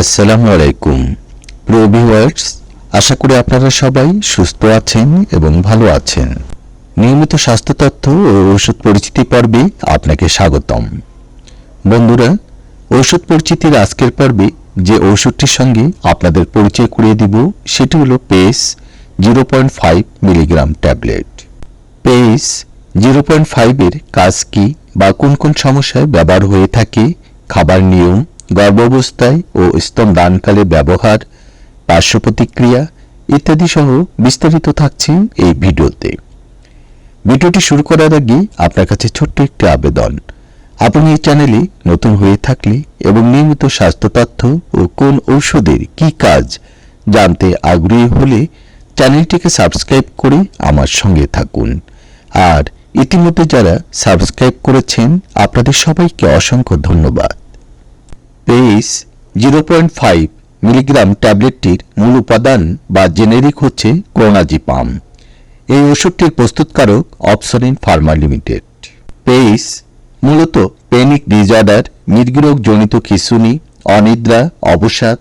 আসসালামু আলাইকুম প্রিয় ভিউয়ার্স আশা করি আপনারা সবাই সুস্থ আছেন এবং ভালো আছেন। নিয়মিত স্বাস্থ্য তথ্য ও ওষুধ পরিচিতি পর্বে আপনাকে স্বাগতম। বন্ধুরা, ওষুধ পরিচিতির আজকের পর্বে যে ওষুধটির সঙ্গে আপনাদের পরিচয় করিয়ে দিব, সেটি হলো Pace zero point five milligram tablet Pace zero point ফাইভের কাজ কি বা কোন কোন সমস্যায় ব্যবহার হয়ে থাকে, খাবার নিয়ম গর্ভাবস্থায় ও স্তন দানকালে ব্যবহার পার্শ্ব প্রতিক্রিয়া ইত্যাদি সহ বিস্তারিত থাকছে এই ভিডিওতে। ভিডিওটি শুরু করার আগে আপনার কাছে ছোট্ট একটি আবেদন। আপনি এই চ্যানেলে নতুন হয়ে থাকলে এবং নিয়মিত স্বাস্থ্য তথ্য ও কোন ঔষধের কি কাজ জানতে আগ্রহী হলে চ্যানেলটিকে সাবস্ক্রাইব করে আমার সঙ্গে থাকুন। আর ইতিমধ্যে যারা সাবস্ক্রাইব করেছেন, আপনাদের সবাইকে অসংখ্য ধন্যবাদ। Pace zero point five milligram ট্যাবলেটটির মূল উপাদান বা জেনেরিক হচ্ছে ক্রোনাজিপাম। এই ওষুধটির প্রস্তুতকারক অপসরিন ফার্মা লিমিটেড। পেইস মূলত পেনিক ডিজঅর্ডার মৃগরোগ জনিত খিঁচুনি অনিদ্রা, অবসাদ,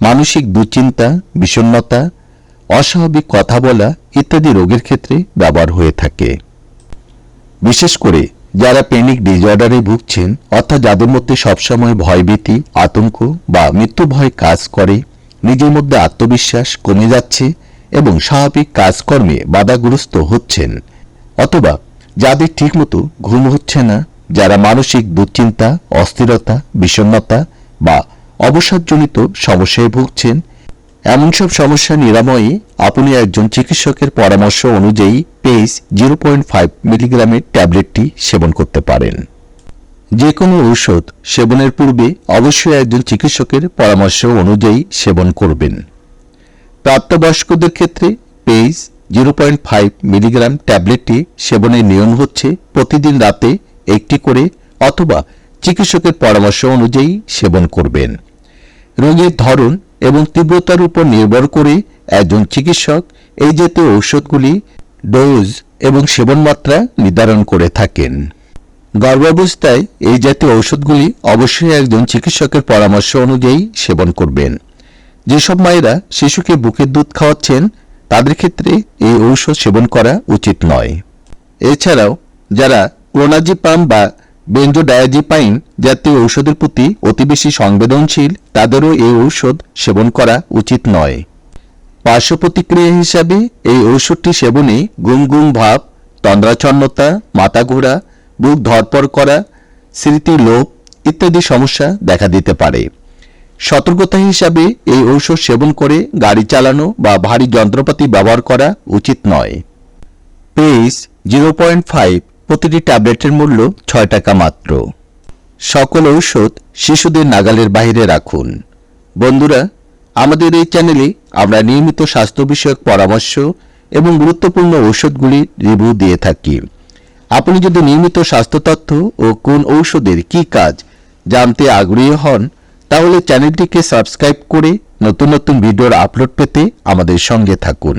মানসিক দুশ্চিন্তা, বিষণ্ণতা, অস্বাভাবিক কথা বলা ইত্যাদি রোগের ক্ষেত্রে ব্যবহার হয়ে থাকে। বিশেষ করে যারা প্যানিক ডিজঅর্ডারে ভুগছেন, অর্থাৎ যাদের মধ্যে সবসময় ভয়ভীতি, আতঙ্ক বা মৃত্যু ভয় কাজ করে, নিজের মধ্যে আত্মবিশ্বাস কমে যাচ্ছে এবং স্বাভাবিক কাজকর্মে বাধাগ্রস্ত হচ্ছেন। অথবা যাদের ঠিকমতো ঘুম হচ্ছে না, যারা মানসিক দুশ্চিন্তা, অস্থিরতা, বিষণ্ণতা বা অবসাদজনিত সমস্যায় ভুগছেন এমন সব সমস্যা নিরাময়ে আপনি একজন চিকিৎসকের পরামর্শ অনুযায়ী পেস জিরো পয়েন্ট ফাইভ মিলিগ্রামের ট্যাবলেটটি সেবন করতে পারেন। যে কোনো ঔষধ সেবনের পূর্বে অবশ্যই একজন চিকিৎসকের পরামর্শ অনুযায়ী সেবন করবেন। প্রাপ্তবয়স্কদের ক্ষেত্রে Pace zero point five milligram ট্যাবলেটটি সেবনের নিয়ম হচ্ছে প্রতিদিন রাতে একটি করে অথবা চিকিৎসকের পরামর্শ অনুযায়ী সেবন করবেন। রোগের ধরন এবং তীব্রতার উপর নির্ভর করে একজন চিকিৎসক এই জাতীয় ঔষধগুলি ডোজ এবং সেবন মাত্রা নির্ধারণ করে থাকেন। গর্ভাবস্থায় এই জাতীয় ঔষধগুলি অবশ্যই একজন চিকিৎসকের পরামর্শ অনুযায়ী সেবন করবেন। যেসব মায়েরা শিশুকে বুকের দুধ খাওয়াচ্ছেন, তাদের ক্ষেত্রে এই ঔষধ সেবন করা উচিত নয়। এছাড়াও, যারা ক্লোনাজিপাম বা বেঞ্জোডায়াজিপাইন জাতীয় ঔষধের প্রতি অতি বেশি সংবেদনশীল, তাদেরও এই ঔষধ সেবন করা উচিত নয়। পার্শ্ব প্রতিক্রিয়া হিসাবে এই ঔষধটি সেবনে গুম গুম ভাব, তন্দ্রাচ্ছন্নতা, মাথা ঘোরা, বুক ধরপর করা, স্মৃতি লোভ ইত্যাদি সমস্যা দেখা দিতে পারে। সতর্কতা হিসাবে এই ঔষধ সেবন করে গাড়ি চালানো বা ভারী যন্ত্রপাতি ব্যবহার করা উচিত নয়। পেস জিরো পয়েন্ট ফাইভ প্রতিটি ট্যাবলেটের মূল্য ছয় টাকা মাত্র। সকল ঔষধ শিশুদের নাগালের বাইরে রাখুন। বন্ধুরা, আমাদের এই চ্যানেলে আমরা নিয়মিত স্বাস্থ্য বিষয়ক পরামর্শ এবং গুরুত্বপূর্ণ ঔষধগুলি রিভিউ দিয়ে থাকি। আপনি যদি নিয়মিত স্বাস্থ্য তথ্য ও কোন ঔষধের কি কাজ জানতে আগ্রহী হন, তাহলে চ্যানেলটিকে সাবস্ক্রাইব করে নতুন নতুন ভিডিওর আপলোড পেতে আমাদের সঙ্গে থাকুন।